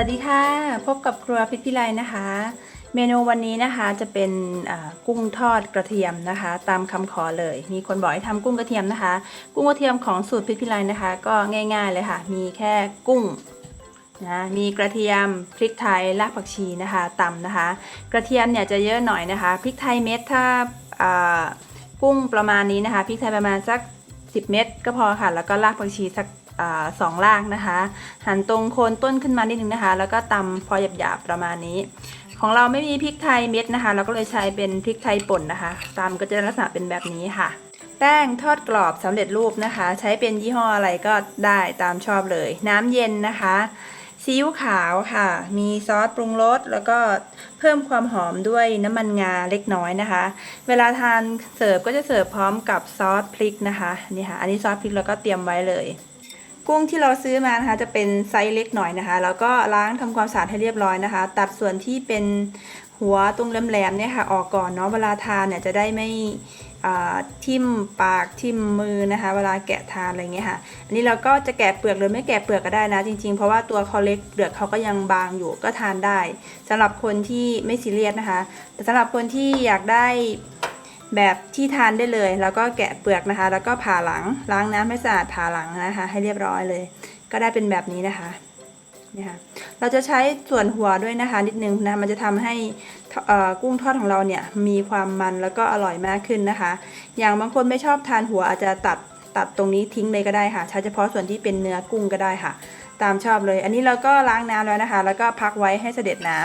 วัสดีค่ะ พบกับครัวพิพิไลนะคะ เมนูวันนี้นะคะจะเป็นกุ้งทอดกระเทียมนะคะ ตามคำขอเลย มีคนบอกให้ทำกุ้งกระเทียมนะคะ กุ้งกระเทียมของสูตรพิพิไลนะคะ ก็ง่ายๆเลยค่ะ มีแค่กุ้งนะมีกระเทียมพริกไทยรากผักชีนะคะตำนะคะ กระเทียมเนี่ยจะเยอะหน่อยนะคะพริกไทยเม็ดถ้ากุ้งประมาณนี้นะคะพริกไทยประมาณสัก 10 เม็ดก็พอค่ะ แล้วก็รากผักชีสัก สองรากนะคะ หั่นตรงโคนต้นขึ้นมานิดนึงนะคะ แล้วก็ตำพอหยาบๆประมาณนี้ ของเราไม่มีพริกไทยเม็ดนะคะ เราก็เลยใช้เป็นพริกไทยป่นนะคะตำก็จะลักษณะเป็นแบบนี้ค่ะ แป้งทอดกรอบสำเร็จรูปนะคะ ใช้เป็นยี่ห้ออะไรก็ได้ตามชอบเลย น้ำเย็นนะคะซีอิ๊วขาวค่ะ มีซอสปรุงรสแล้วก็เพิ่มความหอมด้วยน้ำมันงาเล็กน้อยนะคะ เวลาทานเสิร์ฟก็จะเสิร์ฟพร้อมกับซอสพริกนะคะนี่ค่ะ อันนี้ซอสพริกเราก็เตรียมไว้เลย กุ้งที่เราซื้อมานะคะ จะเป็นไซส์เล็กหน่อยนะคะ แล้วก็ล้างทำความสะอาดให้เรียบร้อยนะคะ ตัดส่วนที่เป็นหัวตรงแหลมๆเนี่ยค่ะ ออกก่อนเนาะเวลาทานเนี่ยจะได้ไม่ทิ่มปากทิ่มมือนะคะ เวลาแกะทานอะไรเงี้ยค่ะอันนี้เราก็จะแกะเปลือกหรือไม่แกะเปลือกก็ได้นะ จริงๆ เพราะว่าตัวเขาเล็กเปลือกเขาก็ยังบางอยู่ก็ทานได้สำหรับคนที่ไม่ซีเรียสนะคะ แต่สำหรับคนที่อยากได้ แบบที่ทานได้เลย แล้วก็แกะเปลือกนะคะ แล้วก็ผ่าหลังล้างน้ำให้สะอาดผ่าหลังนะคะ ให้เรียบร้อยเลย ก็ได้เป็นแบบนี้นะคะนี่ค่ะเราจะใช้ส่วนหัวด้วยนะคะ นิดนึงนะมันจะทำให้กุ้งทอดของเราเนี่ยมีความมันแล้วก็อร่อยมากขึ้นนะคะ อย่างบางคนไม่ชอบทานหัวอาจจะตัดตัดตรงนี้ทิ้งเลยก็ได้ค่ะ ใช้เฉพาะส่วนที่เป็นเนื้อกุ้งก็ได้ค่ะ ตามชอบเลย อันนี้เราก็ล้างน้ำแล้วนะคะ แล้วก็พักไว้ให้เสด็จน้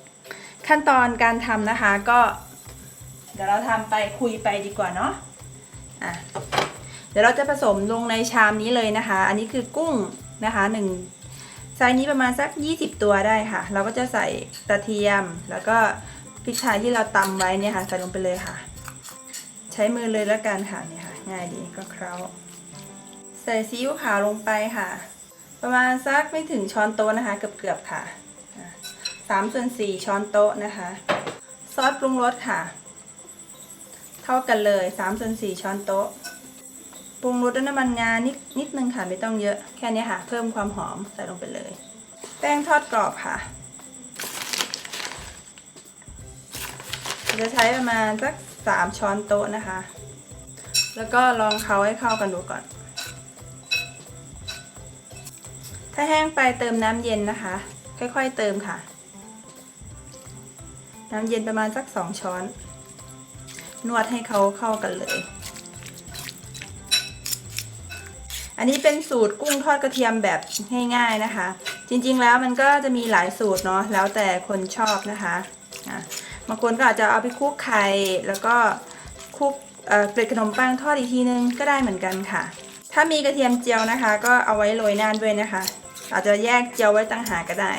ำขั้นตอนการทำนะคะก็ เดี๋ยวเราทำไปคุยไปดีกว่าเนาะอะเดี๋ยวเราจะผสมลงในชามนี้เลยนะคะ อันนี้คือกุ้งนะคะหนึ่งไซส์นี้ประมาณสัก 20 ตัวได้ค่ะ เราก็จะใส่กระเทียม แล้วก็พริกไทยที่เราตำไว้เนี่ยค่ะใส่ลงไปเลยค่ะ ใช้มือเลยแล้วกันค่ะเนี่ยค่ะ ง่ายดีก็เคล้าใส่ซีอิ๊วขาวลงไปค่ะ ประมาณสักไม่ถึงช้อนโต๊ะนะคะ เกือบๆค่ะอะสามส่วนสี่ช้อนโต๊ะนะคะ ซอสปรุงรสค่ะ เท่ากันเลย3ส่วน4ช้อนโต๊ะปรุงรสด้วยน้ำมันงานิดนิดนึงค่ะไม่ต้องเยอะแค่นี้ค่ะ เพิ่มความหอมใส่ลงไปเลย แป้งทอดกรอบค่ะ จะใช้ประมาณสัก3ช้อนโต๊ะนะคะ แล้วก็ลองเคาให้เข้ากันดูก่อน ถ้าแห้งไปเติมน้ำเย็นนะคะ ค่อยๆเติมค่ะ น้ำเย็นประมาณสัก 2 ช้อน นวดให้เขาเข้ากันเลย อันนี้เป็นสูตรกุ้งทอดกระเทียมแบบง่ายๆนะคะ จริงๆแล้วมันก็จะมีหลายสูตรเนาะแล้วแต่คนชอบนะคะบางคนก็อาจจะเอาไปคลุกไข่แล้วก็คลุกเเกล็ดขนมปังทอดอีกทีนึงก็ได้เหมือนกันค่ะ ถ้ามีกระเทียมเจียวนะคะ ก็เอาไว้โรยหน้าด้วยนะคะ อาจจะแยกเจียวไว้ต่างหากก็ได้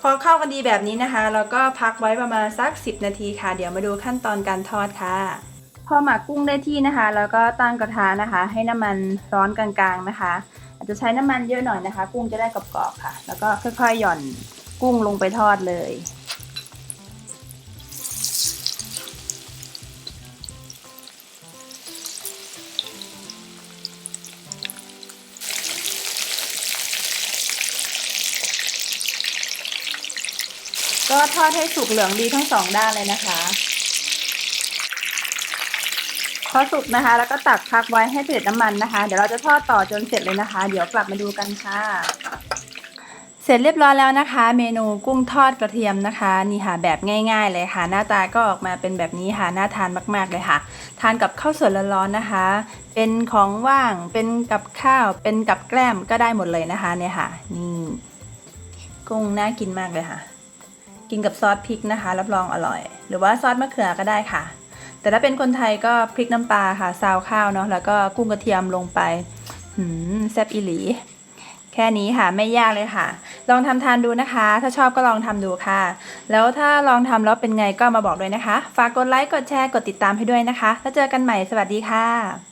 พอเข้ากันดีแบบนี้นะคะ เราก็พักไว้ประมาณสัก 10 นาทีค่ะ เดี๋ยวมาดูขั้นตอนการทอดค่ะ พอหมักกุ้งได้ที่นะคะ แล้วก็ตั้งกระทะนะคะ ให้น้ำมันร้อนกลางๆนะคะ อาจจะใช้น้ำมันเยอะหน่อยนะคะ กุ้งจะได้กรอบๆค่ะ แล้วก็ค่อยๆหย่อนกุ้งลงไปทอดเลย ก็ทอดให้สุกเหลืองดีทั้งสองด้านเลยนะคะพอสุกนะคะ แล้วก็ตักพักไว้ให้เดือดน้ำมันนะคะ เดี๋ยวเราจะทอดต่อจนเสร็จเลยนะคะ เดี๋ยวกลับมาดูกันค่ะ เสร็จเรียบร้อยแล้วนะคะ เมนูกุ้งทอดกระเทียมนะคะนี่ค่ะแบบง่าย ๆ เลยค่ะ หน้าตาก็ออกมาเป็นแบบนี้ค่ะน่าทานมาก ๆเลยค่ะ ทานกับข้าวสวยร้อนๆนะคะ เป็นของว่างเป็นกับข้าวเป็นกับแกล้มก็ได้หมดเลยนะคะเนี่ยค่ะ นี่ กุ้งน่ากินมากเลยค่ะ กินกับซอสพริกนะคะ รับรองอร่อย หรือว่าซอสมะเขือก็ได้ค่ะ แต่ถ้าเป็นคนไทยก็พริกน้ำปลาค่ะซาวข้าวเนาะแล้วก็กุ้งกระเทียมลงไปหืมแซ่บอีหลี แค่นี้ค่ะไม่ยากเลยค่ะ ลองทำทานดูนะคะ ถ้าชอบก็ลองทำดูค่ะ แล้วถ้าลองทำแล้วเป็นไงก็มาบอกด้วยนะคะ ฝากกดไลค์กดแชร์กดติดตามให้ด้วยนะคะ แล้วเจอกันใหม่สวัสดีค่ะ